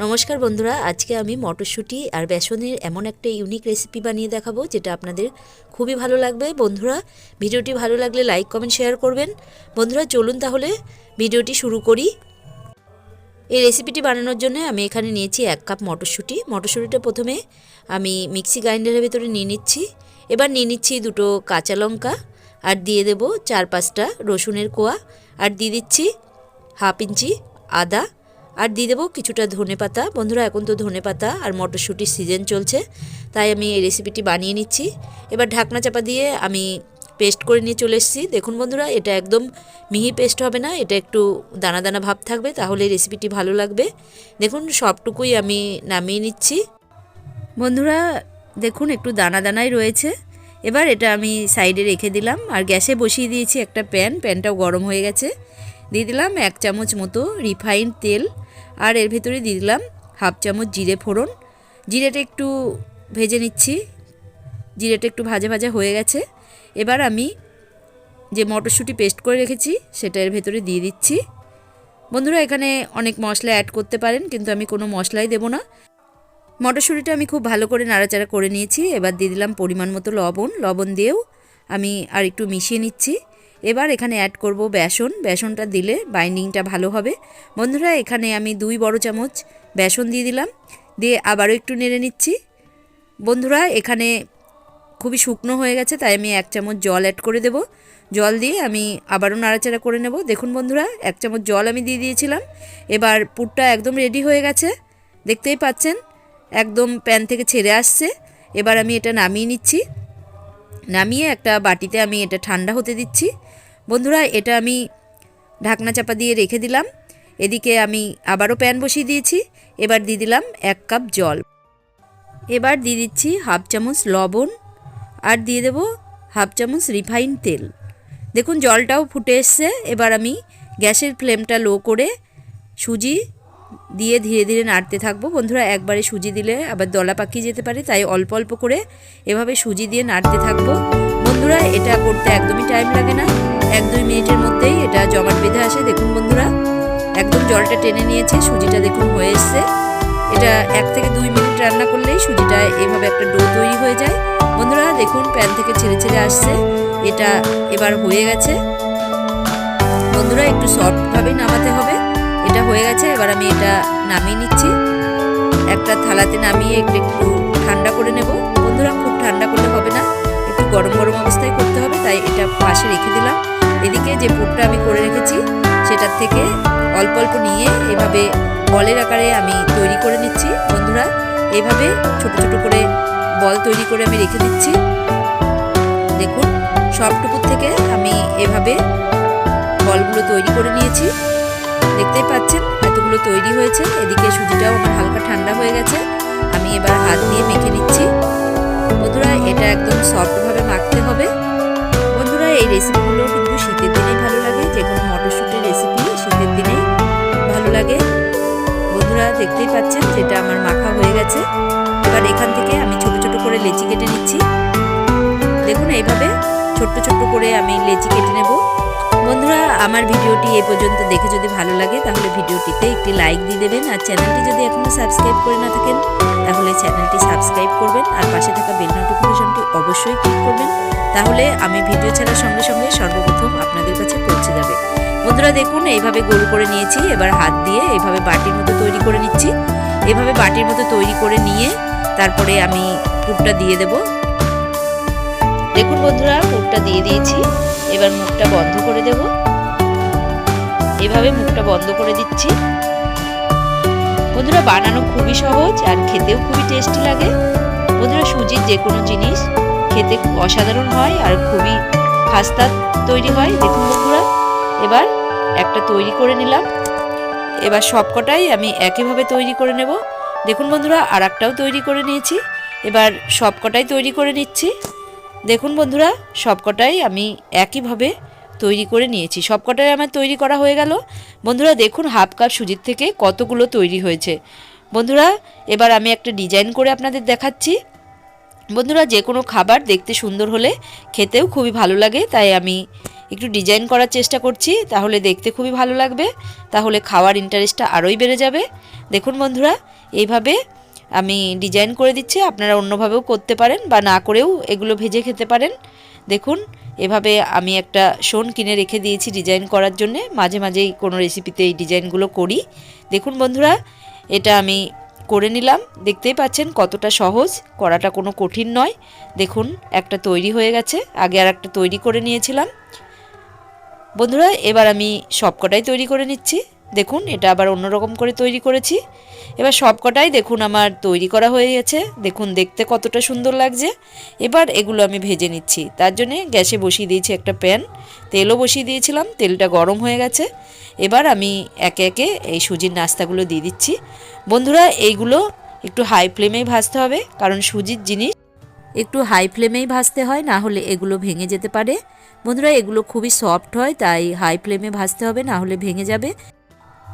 নমস্কার বন্ধুরা, আজকে আমি মটরশুঁটি আর বেসনের এমন একটা ইউনিক রেসিপি বানিয়ে দেখাবো যেটা আপনাদের খুবই ভালো লাগবে। বন্ধুরা, ভিডিওটি ভালো লাগলে লাইক কমেন্ট শেয়ার করবেন। বন্ধুরা, চলুন তাহলে ভিডিওটি শুরু করি। এই রেসিপিটি বানানোর জন্য আমি এখানে নিয়েছি এক কাপ মটরশুঁটি। মটরশুঁটিটা প্রথমে আমি মিক্সি গ্রাইন্ডারের ভেতরে নিয়ে নিচ্ছি। এবার নিয়ে নিচ্ছি দুটো কাঁচা লঙ্কা আর দিয়ে দেব চার পাঁচটা রসুনের কোয়া। আর দিয়ে দিচ্ছি হাফ ইঞ্চি আদা আর দিয়ে দেবো কিছুটা ধনে পাতা। বন্ধুরা, এখন তো ধনে পাতা আর মটরশুঁটির সিজন চলছে, তাই আমি এই রেসিপিটি বানিয়ে নিচ্ছি। এবার ঢাকনা চাপা দিয়ে আমি পেস্ট করে নিয়ে চলে এসেছি। দেখুন বন্ধুরা, এটা একদম মিহি পেস্ট হবে না, এটা একটু দানা দানা ভাব থাকবে, তাহলে রেসিপিটি ভালো লাগবে। দেখুন, সবটুকুই আমি নামিয়ে নিচ্ছি। বন্ধুরা, দেখুন, একটু দানা দানাই রয়েছে। এবার এটা আমি সাইডে রেখে দিলাম, আর গ্যাসে বসিয়ে দিয়েছি একটা প্যান। প্যানটাও গরম হয়ে গেছে। দিয়ে দিলাম এক চামচ মতো রিফাইন্ড তেল। আর এর ভেতরে দিয়ে দিলাম হাফ চামচ জিরে ফোড়ন। জিরেটা একটু ভেজে নিচ্ছি। জিরেটা একটু ভাজা ভাজা হয়ে গেছে। এবার আমি যে মটরশুঁটি পেস্ট করে রেখেছি, সেটা এর ভেতরে দিয়ে দিচ্ছি। বন্ধুরা, এখানে অনেক মশলা অ্যাড করতে পারেন, কিন্তু আমি কোনো মশলাই দেবো না। মটরশুঁটিটা আমি খুব ভালো করে নাড়াচাড়া করে নিয়েছি। এবার দিয়ে দিলাম পরিমাণ মতো লবণ। লবণ দিয়েও আমি আর একটু মিশিয়ে নিচ্ছি। এবার এখানে অ্যাড করব বেসন। বেসনটা দিলে বাইন্ডিংটা ভালো হবে। বন্ধুরা, এখানে আমি দুই বড় চামচ বেসন দিয়ে দিলাম। দিয়ে আবারও একটু নেড়ে নিচ্ছি। বন্ধুরা, এখানে খুবই শুকনো হয়ে গেছে, তাই আমি এক চামচ জল অ্যাড করে দেব। জল দিয়ে আমি আবারও নাড়াচাড়া করে নেব। দেখুন বন্ধুরা, এক চামচ জল আমি দিয়ে দিয়েছিলাম। এবার পুরটা একদম রেডি হয়ে গেছে। দেখতেই পাচ্ছেন, একদম প্যান থেকে ছেড়ে আসছে। এবার আমি এটা নামিয়ে নিচ্ছি। নামিয়ে একটা বাটিতে আমি এটা ঠান্ডা হতে দিচ্ছি। বন্ধুরা, এটা আমি ঢাকনা চাপা দিয়ে রেখে দিলাম। এদিকে আমি আবারও প্যান বসিয়ে দিয়েছি। এবার দিয়ে দিলাম এক কাপ জল। এবার দিয়ে দিচ্ছি হাফ চামচ লবণ আর দিয়ে দেব হাফ চামচ রিফাইন তেল। দেখুন, জলটাও ফুটে এসছে। এবার আমি গ্যাসের ফ্লেমটা লো করে সুজি দিয়ে ধীরে ধীরে নাড়তে থাকব। বন্ধুরা, একবারে সুজি দিলে আবার দলা পাকিয়ে যেতে পারে, তাই অল্প অল্প করে এভাবে সুজি দিয়ে নাড়তে থাকব। বন্ধুরা, এটা করতে একদমই টাইম লাগে না। এক দুই মিনিটের মধ্যেই এটা জমাট বেঁধে আসে। দেখুন বন্ধুরা, একদম জলটা টেনে নিয়েছে, সুজিটা দেখুন হয়ে এসছে। এটা এক থেকে দুই মিনিট রান্না করলেই সুজিটা এভাবে একটা ডো তৈরি হয়ে যায়। বন্ধুরা, দেখুন, প্যান থেকে ছেড়ে ছেড়ে আসছে। এটা এবার হয়ে গেছে। বন্ধুরা, একটু সফটভাবেই নামাতে হবে। এটা হয়ে গেছে, এবার আমি এটা নামিয়ে নিচ্ছি। একটা থালাতে নামিয়ে একটু একটু ঠান্ডা করে নেব। যে পুরটা আমি করে রেখেছি, সেটার থেকে অল্প অল্প নিয়ে এভাবে বলের আকারে আমি তৈরি করে নিচ্ছি। বন্ধুরা, এভাবে ছোট ছোট করে বল তৈরি করে আমি রেখে দিচ্ছি। দেখুন, সবটুকুর থেকে আমি এভাবে বলগুলো তৈরি করে নিয়েছি। দেখতেই পাচ্ছেন, এতগুলো তৈরি হয়েছে। এদিকে সুজিটাও আমার হালকা ঠান্ডা হয়ে গেছে। আমি এবার হাত দিয়ে মেখে নিচ্ছি। বন্ধুরা, এটা একদম সফটভাবে মাখতে হবে। বন্ধুরা, এই রেসিপিগুলো দেখতেই পাচ্ছেন যেটা আমার মাখা হয়ে গেছে। এবার এখান থেকে আমি ছোট ছোট করে লেচি কেটে নিচ্ছি। দেখুন, এইভাবে ছোট্ট ছোট্ট করে আমি লেচি কেটে নেব। বন্ধুরা, আমার ভিডিওটি এ পর্যন্ত দেখে যদি ভালো লাগে, তাহলে ভিডিওটিতে একটি লাইক দিয়ে দেবেন। আর চ্যানেলটি যদি এখনও সাবস্ক্রাইব করে না থাকেন, তাহলে চ্যানেলটি সাবস্ক্রাইব করবেন। আর পাশে থাকা বেল নোটিফিকেশনটি অবশ্যই ক্লিক করবেন। তাহলে আমি ভিডিও ছাড়ার সঙ্গে সঙ্গে সর্বপ্রথম আপনাদের কাছে পৌঁছে যাবে। বন্ধুরা দেখুন, এইভাবে গোল করে নিয়েছি। এবার হাত দিয়ে এইভাবে বাটির মতো তৈরি করে নিচ্ছি। এভাবে বাটির মতো তৈরি করে নিয়ে তারপরে আমি পুরটা দিয়ে দেব। দেখুন বন্ধুরা, পুরটা দিয়ে দিয়েছি। এবার মুখটা বন্ধ করে দেব। এভাবে মুখটা বন্ধ করে দিচ্ছি। বন্ধুরা, বানানো খুবই সহজ আর খেতেও খুবই টেস্টি লাগে। বন্ধুরা, সুজির যে কোনো জিনিস খেতে অসাধারণ হয় আর খুবই খাস্তা তৈরি হয়। দেখুন বন্ধুরা, এবার একটা তৈরি করে নিলাম। এবার সবকটাই আমি একইভাবে তৈরি করে নেব। দেখুন বন্ধুরা আর একটাও তৈরি করে নিয়েছি। এবার সবকটাই তৈরি করে নিচ্ছি। দেখুন বন্ধুরা, সবকটাই আমি একইভাবে তৈরি করে নিয়েছি। সবকটাই আমার তৈরি করা হয়ে গেল। বন্ধুরা, দেখুন হাফ কাপ সুজির থেকে কতগুলো তৈরি হয়েছে। বন্ধুরা, এবার আমি একটা ডিজাইন করে আপনাদের দেখাচ্ছি। বন্ধুরা, যে কোনো খাবার দেখতে সুন্দর হলে খেতেও খুবই ভালো লাগে, তাই আমি একটু ডিজাইন করার চেষ্টা করছি, তাহলে দেখতে খুবই ভালো লাগবে। তাহলে খাওয়ার ইন্টারেস্টটা আরোই বেড়ে যাবে। দেখুন বন্ধুরা, এইভাবে আমি ডিজাইন করে দিচ্ছি, আপনারা অন্যভাবেও করতে পারেন বা না করেও এগুলো ভেজে খেতে পারেন। দেখুন, এভাবে আমি একটা শোন কিনে রেখে দিয়েছি ডিজাইন করার জন্য, মাঝে মাঝেই কোনো রেসিপিতে এই ডিজাইনগুলো করি। দেখুন বন্ধুরা, এটা আমি করে নিলাম। দেখতেই পাচ্ছেন কতটা সহজ, করাটা কোনো কঠিন নয়। দেখুন, একটা তৈরি হয়ে গেছে, আগে আর একটা তৈরি করে নিয়েছিলাম। বন্ধুরা, এবার আমি সবকটাই তৈরি করে নিচ্ছি। দেখুন, এটা আবার অন্যরকম করে তৈরি করেছি। এবার সবকটাই দেখুন আমার তৈরি করা হয়ে গেছে। দেখুন, দেখতে কতটা সুন্দর লাগছে। এবার এগুলো আমি ভেজে নিচ্ছি। তার জন্যে গ্যাসে বসিয়ে দিয়েছি একটা প্যান। তেলও বসিয়ে দিয়েছিলাম, তেলটা গরম হয়ে গেছে। এবার আমি একে একে এই সুজির নাস্তাগুলো দিয়ে দিচ্ছি। বন্ধুরা, এইগুলো একটু হাই ফ্লেমেই ভাজতে হবে, কারণ সুজির জিনিস একটু হাই ফ্লেমেই ভাজতে হয়, না হলে এগুলো ভেঙে যেতে পারে। বন্ধুরা, এগুলো খুবই সফট হয়, তাই হাই ফ্লেমে ভাজতে হবে, না হলে ভেঙে যাবে।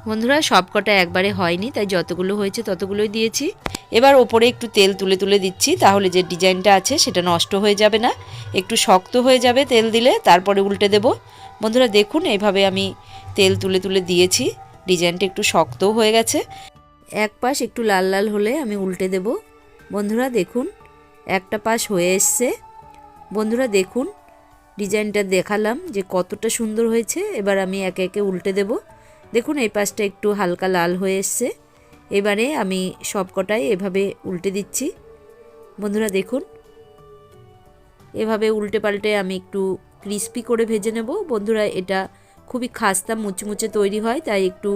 বন্ধুরা সব কটা একবারে হয়নি, তাই যতগুলো হয়েছে ততগুলোই দিয়েছি। এবার ওপরে একটু তেল তুলে তুলে দিচ্ছি, তাহলে যে ডিজাইনটা আছে সেটা নষ্ট হয়ে যাবে না। একটু শক্ত হয়ে যাবে তেল দিলে, তারপরে উল্টে দেব। বন্ধুরা, দেখুন, এইভাবে আমি তেল তুলে তুলে দিয়েছি, ডিজাইনটা একটু শক্তও হয়ে গেছে। এক পাশ একটু লাল লাল হলে আমি উল্টে দেব। বন্ধুরা, দেখুন, একটা পাশ হয়ে এসছে। বন্ধুরা, দেখুন ডিজাইনটা দেখালাম যে কতটা সুন্দর হয়েছে। এবার আমি একে একে উল্টে দেব। দেখুন, এই পাশটা একটু হালকা লাল হয়ে এসছে। এবারে আমি সবকটাই এভাবে উল্টে দিচ্ছি। বন্ধুরা, দেখুন, এভাবে উল্টে পাল্টে আমি একটু ক্রিস্পি করে ভেজে নেব। বন্ধুরা, এটা খুবই খাস্তা মুচমুচে তৈরি হয়, তাই একটু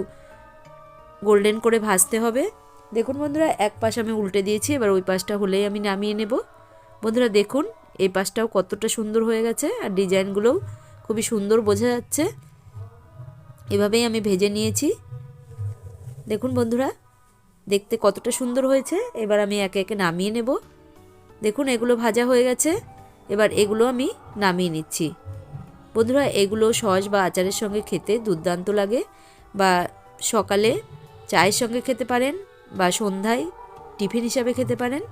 গোল্ডেন করে ভাজতে হবে। দেখুন বন্ধুরা, এক পাশ আমি উল্টে দিয়েছি, এবার ওই পাশটা হলেই আমি নামিয়ে নেব। বন্ধুরা, দেখুন এই পাশটাও কতটা সুন্দর হয়ে গেছে আর ডিজাইনগুলোও খুবই সুন্দর বোঝা যাচ্ছে। এভাবেই আমি ভেজে নিয়েছি। দেখুন বন্ধুরা, দেখতে কতটা সুন্দর হয়েছে। এবার আমি একে একে নামিয়ে নেব। দেখুন, এগুলো ভাজা হয়ে গেছে। এবার এগুলো আমি নামিয়ে নিচ্ছি। বন্ধুরা, এগুলো সস বা আচারের সঙ্গে খেতে দুর্দান্ত লাগে বা সকালে চায়ের সঙ্গে খেতে পারেন বা সন্ধ্যায় টিফিন হিসাবে খেতে পারেন।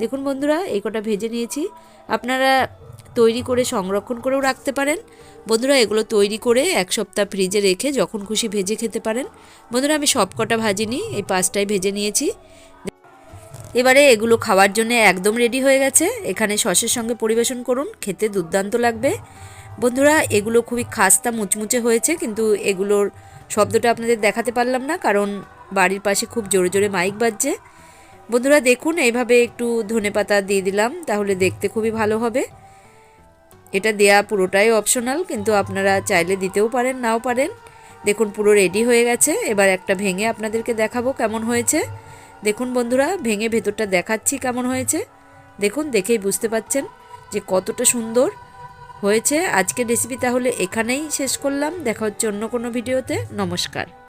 দেখুন বন্ধুরা, এই কটা ভেজে নিয়েছি। আপনারা তৈরি করে সংরক্ষণ করেও রাখতে পারেন। বন্ধুরা, এগুলো তৈরি করে এক সপ্তাহ ফ্রিজে রেখে যখন খুশি ভেজে খেতে পারেন। বন্ধুরা, আমি সব কটা ভাজিনি এই পাঁচটাই ভেজে নিয়েছি। এবারে এগুলো খাওয়ার জন্য একদম রেডি হয়ে গেছে। এখানে সসের সঙ্গে পরিবেশন করুন, খেতে দুর্দান্ত লাগবে। বন্ধুরা, এগুলো খুবই খাস্তা মুচমুচে হয়েছে, কিন্তু এগুলোর শব্দটা আপনাদের দেখাতে পারলাম না, কারণ বাড়ির পাশে খুব জোরে জোরে মাইক বাজছে। বন্ধুরা দেখুন, এইভাবে একটু ধনে পাতা দিয়ে দিলাম, তাহলে দেখতে খুবই ভালো হবে। এটা দেয়া পুরোটাই অপশনাল কিন্তু আপনারা চাইলে দিতেও পারেন, নাও পারেন। দেখুন, পুরো রেডি হয়ে গেছে। এবার একটা ভেঙে আপনাদেরকে দেখাবো কেমন হয়েছে। দেখুন বন্ধুরা, ভেঙে ভেতরটা দেখাচ্ছি কেমন হয়েছে। দেখুন, দেখেই বুঝতে পাচ্ছেন যে কতটা সুন্দর হয়েছে। আজকের রেসিপি তাহলে এখানেই শেষ করলাম। দেখা হচ্ছে অন্য কোনো ভিডিওতে। নমস্কার।